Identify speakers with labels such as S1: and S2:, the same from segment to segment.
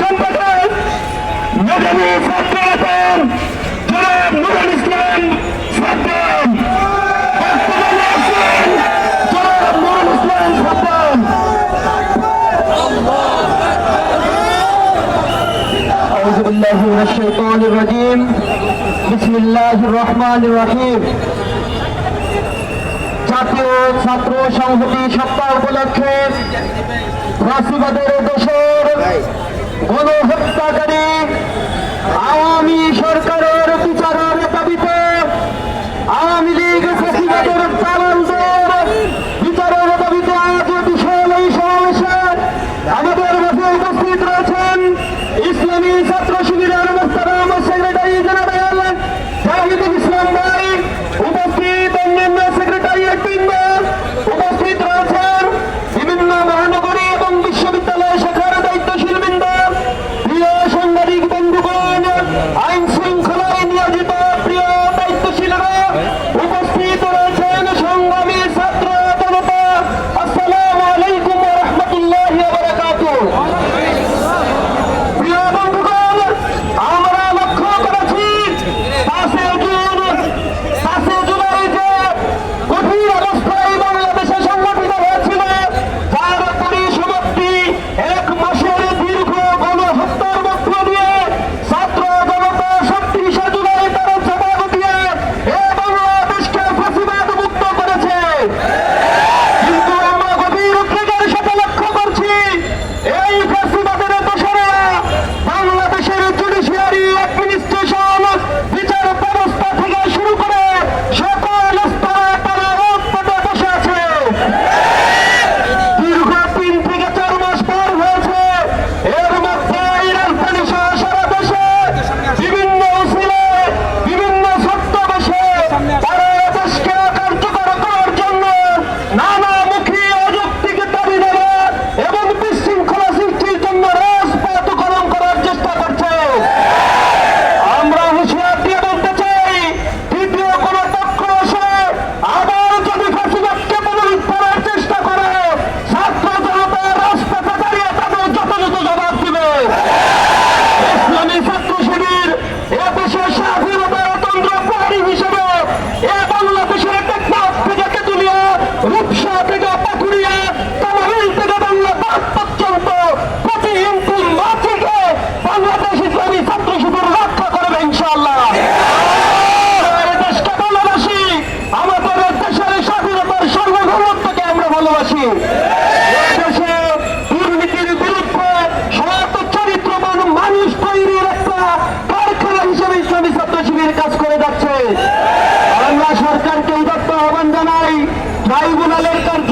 S1: সংগঠন মেধাবী ছাত্র আছেন জনাব নুরুল ইসলাম সাদ্দাম জনাব নুরুল ইসলাম সাদ্দাম أعوذ بالله من الشيطان الرجيم بسم الله الرحمن الرحيم জাতীয় ছাত্র সংহতি সপ্তাহ উপলক্ষে রাশিবাদের দোষর গণহত্যাকারী আওয়ামী সরকারের বিচারক নাকি দেশে দুর্নীতির মানুষ তৈরির একটা কারখানা হিসেবে ইসলামী ছাত্র কাজ করে যাচ্ছে আমরা সরকারকে উদাত্ত আহ্বান জানাই ট্রাইব্যুনালের কার্য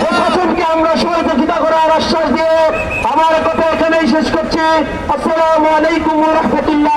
S1: প্রশাসনকে আমরা সহযোগিতা করার আশ্বাস দিয়ে আমার কথা এখানেই শেষ করছি। আসসালামু আলাইকুম রহমতুল্লাহ